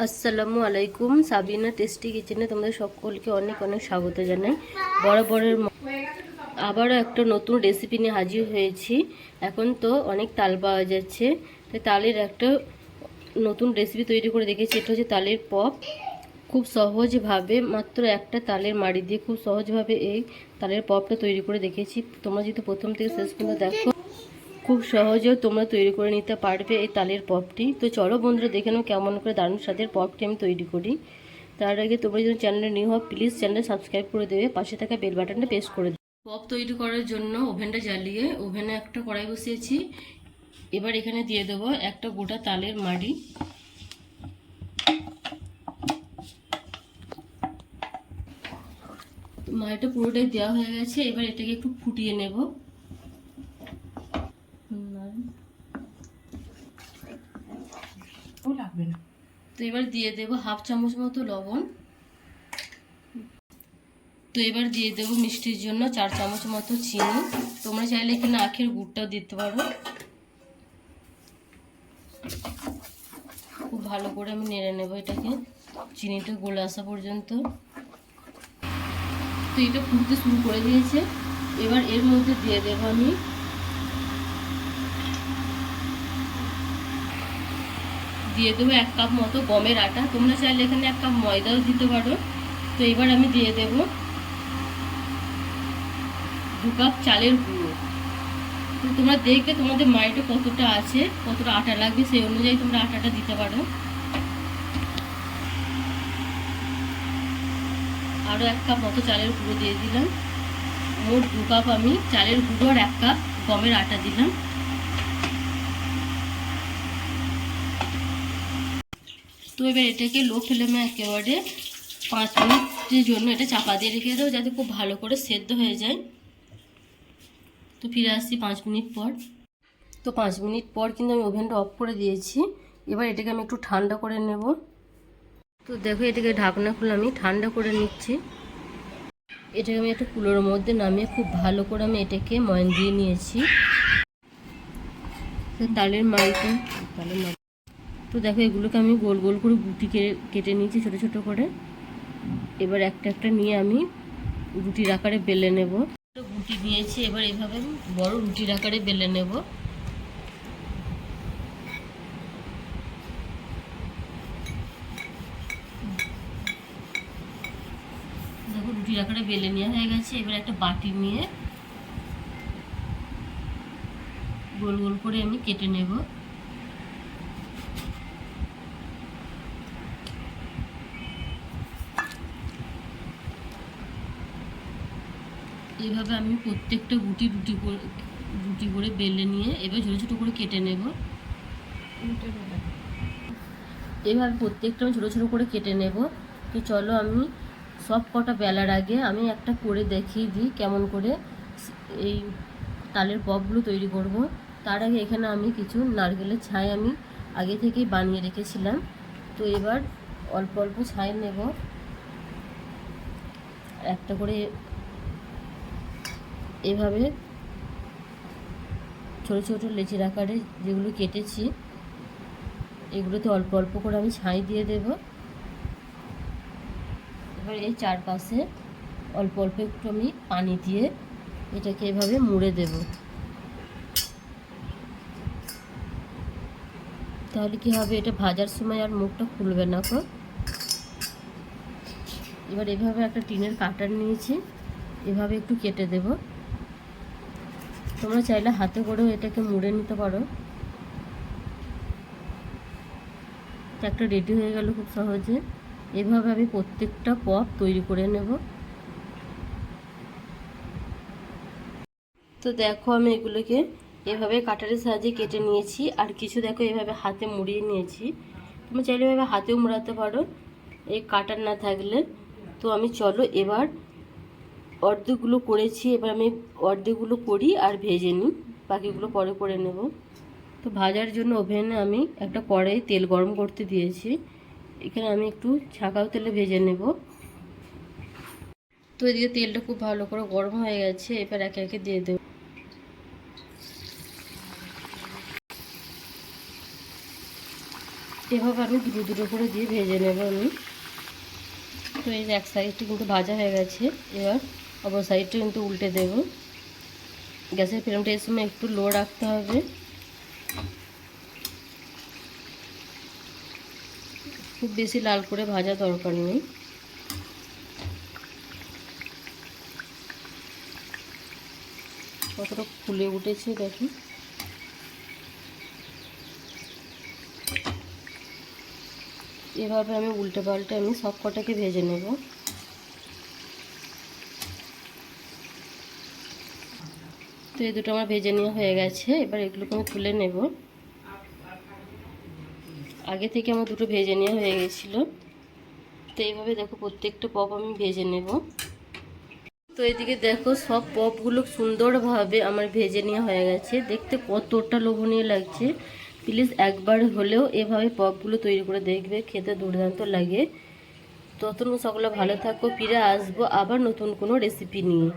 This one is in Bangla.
আসসালামু আলাইকুম। সাবিনা টেস্টি কিচেনে তোমাদের সকলকে অনেক অনেক স্বাগত জানাই। বরাবরের আবারও একটা নতুন রেসিপি নিয়ে হাজির হয়েছি। এখন তো অনেক তাল পাওয়া যাচ্ছে। তাই তালের একটা নতুন রেসিপি তৈরি করে দেখেছি এটা হচ্ছে তালের পপ। খুব সহজভাবে মাত্র একটা তালের মাড়ি দিয়ে খুব সহজভাবে এই তালের পপটা তৈরি করে দেখেছি তোমরা যদি প্রথম থেকে শেষ পর্যন্ত দেখো খুব সহজেও তোমরা তৈরি করে নিতে পারবে এই তালের পপটি। তো চলো বন্ধুরা দেখে নাও কেমন করে দারুণ স্বাদের পপটি আমি তৈরি করি। তার আগে তোমরা যদি চ্যানেলে নিউ হও প্লিজ চ্যানেলটা সাবস্ক্রাইব করে দেবে, পাশে থাকা বেল বাটনটা প্রেস করে দেবে। পপ তৈরি করার জন্য ওভেনটা জ্বালিয়ে ওভেনে একটা কড়াই বসিয়েছি। এবার এখানে দিয়ে দেবো একটা গোটা তালের মাড়ি। মাড়িটা পুরোটাই দেওয়া হয়ে গেছে, এবার এটাকে একটু ফুটিয়ে নেব। ও লাগবে না। তো এবার দিয়ে দেব হাফ চামচ মতো লবণ। তো এবার দিয়ে দেব মিষ্টির জন্য চার চামচ মতো চিনি। তোমরা চাইলে এখানে আখের গুড়টাও দিতে পারো। খুব ভালো করে আমি নেড়ে নেব এটাকে। চিনিটা গলে আসা পর্যন্ত। তো এটা ফুটতে শুরু করে দিয়েছে। এবার এর মধ্যে দিয়ে দেবো আমি দিয়ে দেবো এক কাপ মতো গমের আটা। তোমরা চাইলে এখানে এক কাপ ময়দাও দিতে পারো। তো এবার আমি দিয়ে দেব দু কাপ চালের গুঁড়ো। তো তোমরা দেখবে তোমাদের মাড়িটা কতটা আছে, কতটা আটা লাগবে, সেই অনুযায়ী তোমরা আটাটা দিতে পারো। আরও এক কাপ মতো চালের গুঁড়ো দিয়ে দিলাম। মোট দু কাপ আমি চালের গুঁড়ো আর এক কাপ গমের আটা দিলাম। তো এবার এটাকে লো ফ্লেমে একেবারে পাঁচ মিনিটের জন্য এটা চাপা দিয়ে রেখে দেবো যাতে খুব ভালো করে সেদ্ধ হয়ে যায়। তো ফিরে আসছি পাঁচ মিনিট পর। তো পাঁচ মিনিট পর কিন্তু আমি ওভেনটা অফ করে দিয়েছি। এবার এটাকে আমি একটু ঠান্ডা করে নেব। তো দেখো এটাকে ঢাকনা খুলে আমি ঠান্ডা করে নিচ্ছি। এটাকে আমি একটা কুলোর মধ্যে নামিয়ে খুব ভালো করে আমি এটাকে ময়ন দিয়ে নিয়েছি। তো তালের তালের মাড়ি তো দেখো, এগুলোকে আমি গোল গোল করে গুটি কেটে নিয়েছি ছোট ছোট করে। এবার একটা একটা নিয়ে আমি রুটির আকারে বেলে নেব। গুটি নিয়েছি, এবার এভাবে বড় রুটির আকারে বেলে নেব। দেখো, রুটির আকারে বেলে নেওয়া হয়ে গেছে। এবার একটা বাটি নিয়ে গোল গোল করে আমি কেটে নেব। এইভাবে আমি প্রত্যেকটা গুটি রুটি করে রুটি করে বেলে নিয়ে এবার ছোটো ছোটো করে কেটে নেব। এভাবে প্রত্যেকটা আমি ছোটো ছোটো করে কেটে নেব। তো চলো আমি সব কটা বেলার আগে আমি একটা করে দেখিয়ে দিই কেমন করে এই তালের পপগুলো তৈরি করব। তার আগে এখানে আমি কিছু নারকেলের ছাই আমি আগে থেকেই বানিয়ে রেখেছিলাম। তো এবার অল্প অল্প ছাই নেব। একটা করে এভাবে ছোট ছোট লেচির আকারে যেগুলো কেটেছি, এগুলোতে অল্প অল্প করে আমি ছাই দিয়ে দেব। এবার এই চারপাশে অল্প অল্প একটু আমি পানি দিয়ে এটাকে এভাবে মুড়ে দেব। তাহলে কি হবে, এটা ভাজার সময় আর মুখটা খুলবে না কো এবার এভাবে একটা টিনের কাটার নিয়েছি, এভাবে একটু কেটে দেব। তোমরা চাইলে হাতে করেও এটাকে মুড়ে নিতে পারো। একটা রেডি হয়ে গেল খুব সহজে। এভাবে আমি প্রত্যেকটা পপ তৈরি করে নেব। তো দেখো আমি এগুলোকে এভাবে কাটারের সাহায্যে কেটে নিয়েছি। আর কিছু দেখো এভাবে হাতে মুড়িয়ে নিয়েছি। তোমরা চাইলে এভাবে হাতেও মুড়াতে পারো। এই কাটার না থাকলে। তো আমি চলো এবার অর্ধেকগুলো করেছি, এবার আমি অর্ধেকগুলো করি আর ভেজে নিই। বাকিগুলো পরে করে নেব। তো ভাজার জন্য ওভেনে আমি একটা কড়াই তেল গরম করতে দিয়েছি। এখানে আমি একটু ছাকাও তেলে ভেজে নেব। তো এদিকে তেলটা খুব ভালো করে গরম হয়ে গেছে, এবার একে একে দিয়ে দেব। এভাবে আমি দুটো দুটো করে দিয়ে ভেজে নেব আমি। তো এই এক সাইডটা কিন্তু ভাজা হয়ে গেছে, এবার অপর সাইডটা কিন্তু উল্টে দেব গ্যাসের ফ্লেমটা এই সময় একটু লো রাখতে হবে খুব বেশি লাল করে ভাজা দরকার নেই কতটা ফুলে উঠেছে দেখি এভাবে আমি উল্টে পাল্টে আমি সব কটাকে ভেজে নেব তো এই দুটো আমার ভেজে নেওয়া হয়ে গেছে, এবার এগুলোকে আমি তুলে নেব। আগে থেকে আমার দুটো ভেজে নেওয়া হয়ে গেছিল। তো এইভাবে দেখো প্রত্যেকটা পপ আমি ভেজে নেব। তো এদিকে দেখো সব পপগুলো সুন্দরভাবে আমার ভেজে নেওয়া হয়ে গেছে। দেখতে কতটা লোভনীয় লাগছে। প্লিজ একবার হলেও এভাবে পপগুলো তৈরি করে দেখবে, খেতে দুর্দান্ত লাগে। ততক্ষণ সকলে ভালো থাকো, ফিরে আসব আবার নতুন কোনো রেসিপি নিয়ে।